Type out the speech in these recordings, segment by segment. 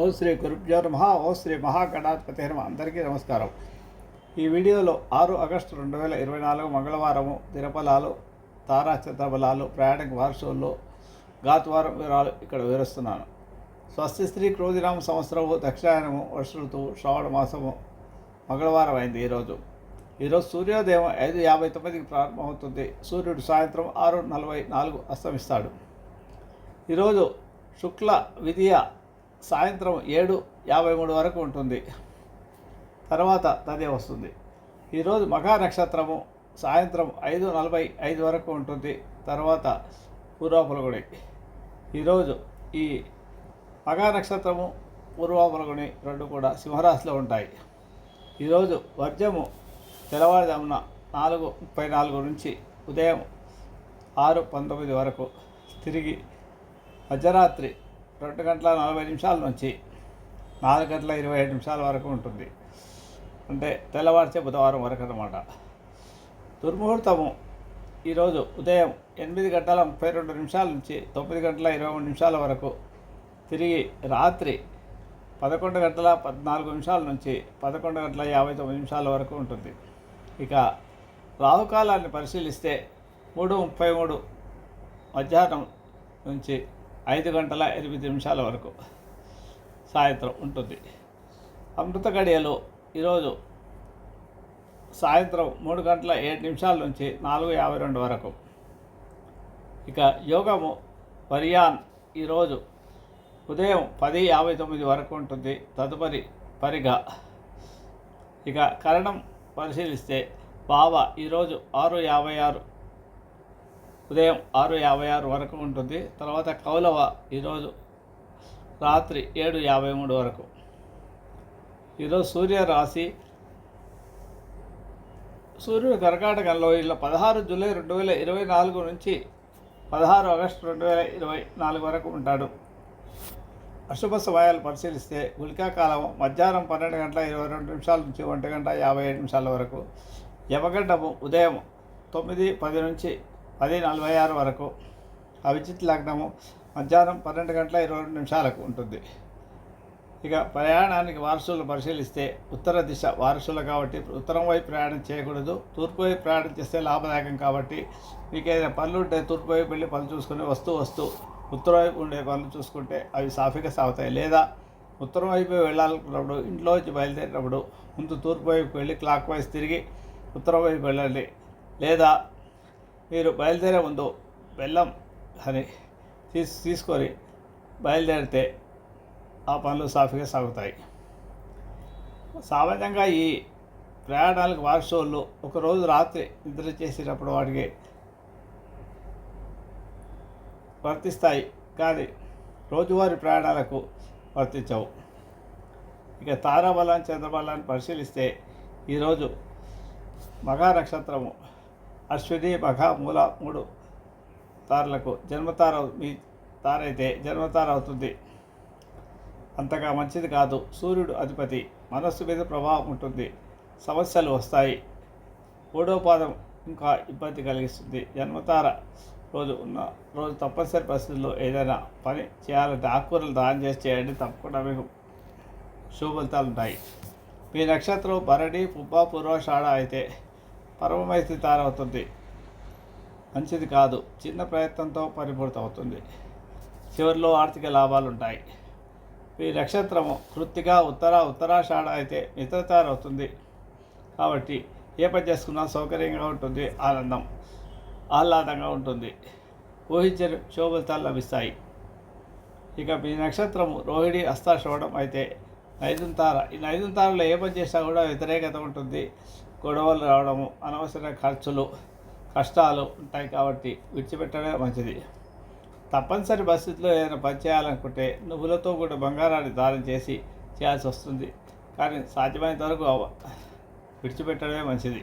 ఓ శ్రీ గురుభ్యో నమ. ఓ శ్రీ మహాగణాధిపతి నమ. అందరికీ నమస్కారం. ఈ వీడియోలో ఆరు ఆగస్టు రెండు వేల ఇరవై నాలుగు మంగళవారము దినఫలాలు తారాచంద్ర బలాలు ప్రయాణిక వార్షుల్లో గాతువారం వివరాలు ఇక్కడ వివరిస్తున్నాను. స్వస్తి స్త్రీ క్రోధినామ సంవత్సరము దక్షిణాయనము వర్ష ఋతువు శ్రావణ మాసము మంగళవారం అయింది ఈరోజు ఈరోజు సూర్యోదయం ఐదు యాభై తొమ్మిదికి ప్రారంభమవుతుంది. సూర్యుడు సాయంత్రం ఆరు నలభై నాలుగు అస్తమిస్తాడు. ఈరోజు శుక్ల విద్య సాయంత్రం ఏడు యాభై మూడు వరకు ఉంటుంది. తర్వాత తదే వస్తుంది. ఈరోజు మఘా నక్షత్రము సాయంత్రం ఐదు నలభై ఐదు వరకు ఉంటుంది. తర్వాత పూర్వాపులగుడి. ఈరోజు ఈ మఘా నక్షత్రము పూర్వపులగుని రెండు కూడా సింహరాశిలో ఉంటాయి. ఈరోజు వర్జము తెల్లవారుజామున నాలుగు ముప్పై నాలుగు నుంచి ఉదయం ఆరు పంతొమ్మిది వరకు తిరిగి మధ్యరాత్రి రెండు గంటల నలభై నిమిషాల నుంచి నాలుగు గంటల ఇరవై ఐదు నిమిషాల వరకు ఉంటుంది. అంటే తెల్లవారిచే బుధవారం వరకు అన్నమాట. దుర్ముహూర్తము ఈరోజు ఉదయం ఎనిమిది గంటల ముప్పై రెండు నిమిషాల నుంచి తొమ్మిది గంటల ఇరవై మూడు నిమిషాల వరకు తిరిగి రాత్రి పదకొండు గంటల పద్నాలుగు నిమిషాల నుంచి పదకొండు గంటల యాభై తొమ్మిది నిమిషాల వరకు ఉంటుంది. ఇక రాహుకాలాన్ని పరిశీలిస్తే మూడు ముప్పై మూడు మధ్యాహ్నం నుంచి ఐదు గంటల ఎనిమిది నిమిషాల వరకు సాయంత్రం ఉంటుంది. అమృత గడియలు ఈరోజు సాయంత్రం మూడు గంటల ఏడు నిమిషాల నుంచి నాలుగు యాభై రెండు వరకు. ఇక యోగము వరియాన్ ఈరోజు ఉదయం పది యాభై తొమ్మిది వరకు ఉంటుంది. తదుపరి పరిగా. ఇక కరణం పరిశీలిస్తే బావ ఈరోజు ఆరు యాభై ఆరు ఉదయం ఆరు యాభై ఆరు వరకు ఉంటుంది. తర్వాత కౌలవ ఈరోజు రాత్రి ఏడు యాభై మూడు వరకు. ఈరోజు సూర్య రాశి సూర్యుడు కర్కాటకంలో ఇలా పదహారు జూలై రెండు వేల ఇరవై నాలుగు నుంచి పదహారు ఆగస్టు రెండు వేల ఇరవై నాలుగు వరకు ఉంటాడు. అశుభ సమయాలు పరిశీలిస్తే గుళికాకాలం మధ్యాహ్నం పన్నెండు గంటల ఇరవై రెండు నిమిషాల నుంచి ఒంటి గంట యాభై ఏడు నిమిషాల వరకు. యమగండము ఉదయం తొమ్మిది పది నుంచి పది నలభై ఆరు వరకు. అభిజిత్ లగ్నము మధ్యాహ్నం పన్నెండు గంటల ఇరవై రెండు నిమిషాలకు ఉంటుంది. ఇక ప్రయాణానికి వారసులు పరిశీలిస్తే ఉత్తర దిశ వారసులు కాబట్టి ఉత్తరం వైపు ప్రయాణం చేయకూడదు. తూర్పు వైపు ప్రయాణం చేస్తే లాభదాయకం కాబట్టి మీకు ఏదైనా పనులు ఉంటే తూర్పు వైపు వెళ్ళి పనులు చూసుకుని వస్తూ వస్తూ ఉత్తరం వైపు ఉండే పనులు చూసుకుంటే అవి సాఫీగా సాగుతాయి. లేదా ఉత్తరం వైపు వెళ్ళాలనుకున్నప్పుడు ఇంట్లో నుంచి బయలుదేరినప్పుడు ముందు తూర్పు వైపు వెళ్ళి క్లాక్ వైజ్ తిరిగి ఉత్తరం వైపు వెళ్ళండి. లేదా మీరు బయలుదేరే ముందు బెల్లం అని తీసి తీసుకొని బయలుదేరితే ఆ పనులు సాఫీగా సాగుతాయి. సామాన్యంగా ఈ ప్రయాణాలకు వార్షోళ్ళు ఒకరోజు రాత్రి నిద్ర చేసేటప్పుడు వాటికి వర్తిస్తాయి. కానీ రోజువారీ ప్రయాణాలకు వర్తించవు. ఇక తారాబలాన్ని చంద్రబలాన్ని పరిశీలిస్తే ఈరోజు మఘా నక్షత్రము అశ్వతి మఘ మూల మూడు తారలకు జన్మతార మీ తారైతే జన్మతార అవుతుంది అంతగా మంచిది కాదు. సూర్యుడు అధిపతి. మనస్సు మీద ప్రభావం ఉంటుంది. సమస్యలు వస్తాయి. మూడో పాదం ఇంకా ఇబ్బంది కలిగిస్తుంది. జన్మతార రోజు ఉన్న రోజు తప్పనిసరి పరిస్థితుల్లో ఏదైనా పని చేయాలంటే ఆకుకూరలు దానం చేసి చేయండి. తప్పకుండా మీకు శుభ ఫలితాలు ఉంటాయి. మీ నక్షత్రం భరణి పుబ్బ పూర్వషాఢ అయితే పరమమైతే తారవుతుంది. మంచిది కాదు చిన్న ప్రయత్నంతో పరిపూర్తవుతుంది. చివరిలో ఆర్థిక లాభాలు ఉంటాయి మీ నక్షత్రము కృత్తిగా ఉత్తర ఉత్తరాషాఢ అయితే మిత్రతారవుతుంది. కాబట్టి ఏ పని చేసుకున్నా సౌకర్యంగా ఉంటుంది ఆనందం ఆహ్లాదంగా ఉంటుంది. ఊహించని శోభతాలు లభిస్తాయి. ఇక మీ నక్షత్రము రోహిణి హస్తాశ్రవణం అయితే నైదుంతార. తార ఈ నైదుంతారలో ఏ పని చేసినా కూడా వ్యతిరేకత ఉంటుంది. గొడవలు రావడము అనవసర ఖర్చులు కష్టాలు ఉంటాయి కాబట్టి విడిచిపెట్టడమే మంచిది. తప్పనిసరి పరిస్థితిలో ఏదైనా పని చేయాలనుకుంటే నువ్వులతో కూడా బంగారాన్ని దానం చేసి చేయాల్సి వస్తుంది. కానీ సాధ్యమైనంత వరకు విడిచిపెట్టడమే మంచిది.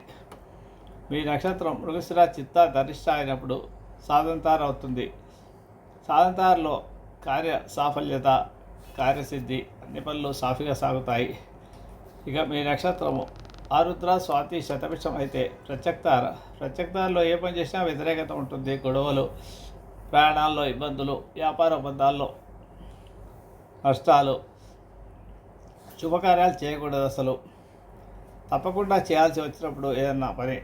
మీ నక్షత్రం మృగశిర చిత్త ధరిష్ట అయినప్పుడు సాధంతారు అవుతుంది. సాధంతారులో కార్య సాఫల్యత కార్యసిద్ధి అన్ని పనులు సాఫీగా సాగుతాయి. ఇక మీ నక్షత్రము ఆరుద్ర స్వాతి శతభిషం అయితే ప్రత్యక్తార ప్రత్యక్తారలో ఏ పని చేసినా వ్యతిరేకత ఉంటుంది. గొడవలు ప్రయాణాల్లో ఇబ్బందులు వ్యాపార ఒప్పందాల్లో నష్టాలు శుభకార్యాలు చేయకూడదు అసలు. తప్పకుండా చేయాల్సి వచ్చినప్పుడు ఏదన్నా పని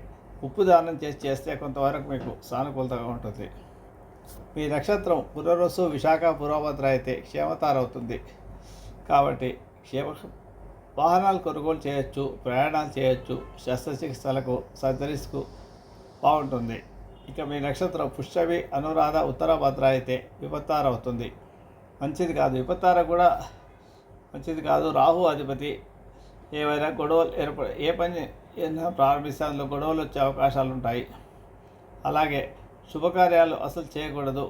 ఉప్పు దానం చేసి చేస్తే కొంతవరకు మీకు సానుకూలతగా ఉంటుంది. మీ నక్షత్రం పునరుసు విశాఖ పురోభద్ర అయితే క్షేమతారవుతుంది కాబట్టి క్షేమ వాహనాలు కొనుగోలు చేయొచ్చు ప్రయాణాలు చేయొచ్చు శస్త్రచికిత్సలకు సర్జరీస్కు బాగుంటుంది. ఇక మీ నక్షత్రం పుష్యవి అనురాధ ఉత్తర భద్ర అయితే విపత్తార అవుతుంది మంచిది కాదు. విపత్తార కూడా మంచిది కాదు. రాహు అధిపతి. ఏవైనా గొడవలు ఏర్ప ఏ పని ఏదైనా ప్రారంభిస్తే గొడవలు వచ్చే అవకాశాలు ఉంటాయి. అలాగే శుభకార్యాలు అసలు చేయకూడదు.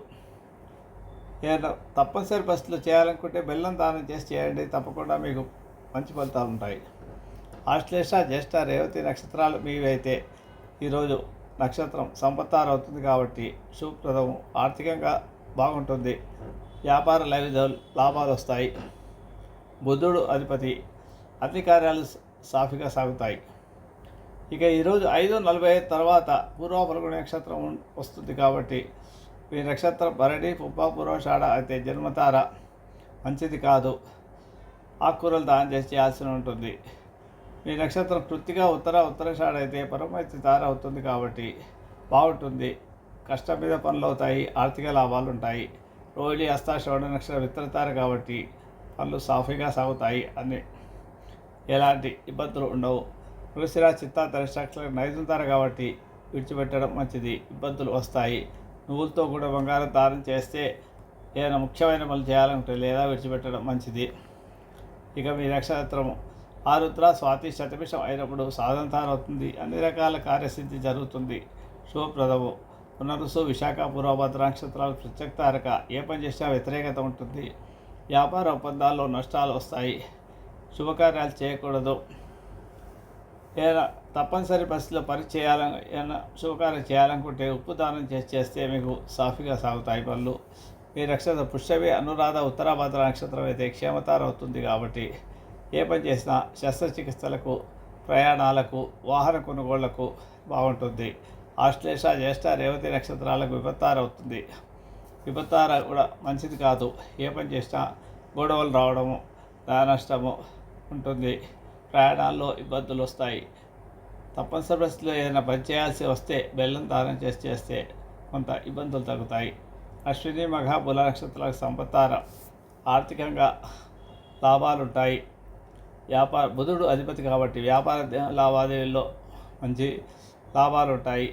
ఏదైనా తప్పనిసరి పరిస్థితులు చేయాలనుకుంటే బెల్లం దానం చేసి చేయండి. తప్పకుండా మీకు మంచి ఫలితాలు ఉంటాయి. ఆశ్లేష జ్యేష్ఠ రేవతి నక్షత్రాలు మీవైతే అయితే ఈరోజు నక్షత్రం సంపత్తారు అవుతుంది కాబట్టి శుభప్రదము. ఆర్థికంగా బాగుంటుంది. వ్యాపార లైవిధాలు లాభాలు వస్తాయి. బుధుడు అధిపతి అన్ని కార్యాలు సాఫీగా సాగుతాయి. ఇక ఈరోజు ఐదు నలభై ఐదు తర్వాత పూర్వ ఫల్గుణ నక్షత్రం వస్తుంది కాబట్టి మీ నక్షత్రం భరణి పుబ్బ పూర్వషాఢ అయితే జన్మతార మంచిది కాదు. ఆకుకూరలు దానం చేసి చేయాల్సి ఉంటుంది. మీ నక్షత్రం కృత్తిగా ఉత్తర ఉత్తరాషాఢ అయితే పరమైతే తార అవుతుంది కాబట్టి బాగుంటుంది. కష్టం మీద పనులు అవుతాయి ఆర్థిక లాభాలు ఉంటాయి. రోహిణి హస్తాశ్రవణ నక్షత్రం విత్తరతారు కాబట్టి పనులు సాఫీగా సాగుతాయి అని ఎలాంటి ఇబ్బందులు ఉండవు. వృషిరా చిత్తా దర్శకులకు నైజుతారు కాబట్టి విడిచిపెట్టడం మంచిది. ఇబ్బందులు వస్తాయి. నువ్వులతో కూడా బంగారం దానం చేస్తే ఏదైనా ముఖ్యమైన పనులు చేయాలంటే లేదా విడిచిపెట్టడం మంచిది. ఇక మీ నక్షత్రము. ఆరుద్ర స్వాతి శతభిషం అయినప్పుడు సాధంతారం అవుతుంది. అన్ని రకాల కార్యసిద్ధి జరుగుతుంది. శుభప్రదము. పునరుసు విశాఖ పూర్వభద్ర నక్షత్రాలు ప్రత్యక్తారక ఏ పని చేసినా వ్యతిరేకత ఉంటుంది. వ్యాపార ఒప్పందాల్లో నష్టాలు వస్తాయి. శుభకార్యాలు చేయకూడదు. ఏదైనా తప్పనిసరి పరిస్థితిలో పని చేయాలని ఏదైనా శుభకార్యం చేయాలనుకుంటే ఉప్పు దానం చేసి చేస్తే మీకు సాఫీగా సాగుతాయి పనులు. మీ నక్షత్రం పుష్పవి అనురాధ ఉత్తరాభద్ర నక్షత్రం అయితే క్షేమతార అవుతుంది కాబట్టి ఏ పని చేసినా శస్త్రచికిత్సలకు ప్రయాణాలకు వాహన కొనుగోళ్ళకు బాగుంటుంది. ఆశ్లేష జ్యేష్ఠ రేవతి నక్షత్రాలకు విపత్తార అవుతుంది. విపత్తార కూడా మంచిది కాదు. ఏ పని చేసినా గొడవలు రావడము నష్టము ఉంటుంది. ప్రయాణాల్లో ఇబ్బందులు వస్తాయి. తప్పనిసరి పరిస్థితిలో ఏదైనా పని చేయాల్సి వస్తే బెల్లం దానం చేసి చేస్తే కొంత ఇబ్బందులు తగ్గుతాయి. అశ్విని మఘ బుల నక్షత్రాలకు సంపత్తార ఆర్థికంగా లాభాలుంటాయి. వ్యాపార బుధుడు అధిపతి కాబట్టి వ్యాపార లావాదేవీల్లో మంచి లాభాలు ఉంటాయి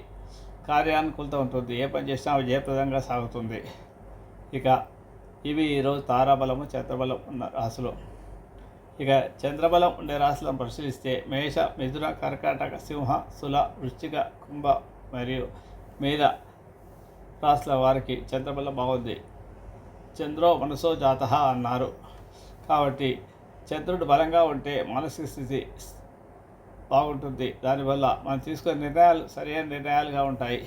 కార్యానుకూలత ఉంటుంది. ఏ పని చేసినా అవి జయప్రదంగా సాగుతుంది. ఇక ఇవి ఈరోజు తారాబలము చంద్రబలం ఉన్న రాశులు. ఇక చంద్రబలం ఉండే రాశులను పరిశీలిస్తే మేష మిథున కర్కాటక సింహ తుల వృశ్చిక కుంభ మరియు మీద రాశుల వారికి చంద్రబలం బాగుంది. చంద్రో మనసో జాత అన్నారు. కాబట్టి చంద్రుడు బలంగా ఉంటే మానసిక స్థితి బాగుంటుంది. దానివల్ల మనం తీసుకునే నిర్ణయాలు సరైన నిర్ణయాలుగా ఉంటాయి.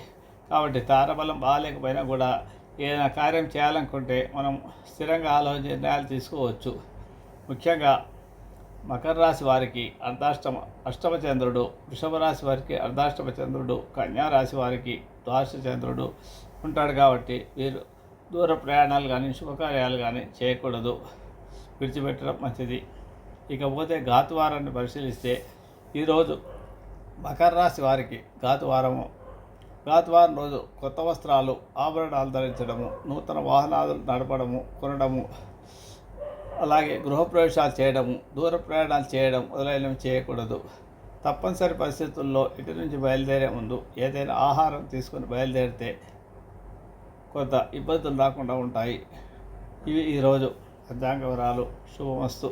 కాబట్టి తారబలం బాగాలేకపోయినా కూడా ఏదైనా కార్యం చేయాలనుకుంటే మనం స్థిరంగా ఆలోచన నిర్ణయాలు తీసుకోవచ్చు. ముఖ్యంగా మకర రాశి వారికి అర్ధాష్టమ అష్టమ చంద్రుడు వృషభ రాశి వారికి అర్ధాష్టమ చంద్రుడు కన్యా రాశి వారికి ద్వాదశ చంద్రుడు ఉంటాడు కాబట్టి వీరు దూర ప్రయాణాలు కానీ శుభకార్యాలు కానీ చేయకూడదు. విడిచిపెట్టడం మంచిది. ఇకపోతే ఘాతువారాన్ని పరిశీలిస్తే ఈరోజు మకర రాశి వారికి ఘాతువారము. ఘాతువారం రోజు కొత్త వస్త్రాలు ఆభరణాలు ధరించడము నూతన వాహనాలు నడపడము కొనడము అలాగే గృహప్రవేశాలు చేయడము దూర ప్రయాణాలు చేయడం మొదలైనవి చేయకూడదు. తప్పనిసరి పరిస్థితుల్లో ఇటు నుంచి బయలుదేరే ముందు ఏదైనా ఆహారం తీసుకొని బయలుదేరితే కొంత ఇబ్బందులు రాకుండా ఉంటాయి. ఇవి ఈరోజు పంచాంగ వివరాలు శుభమస్తు.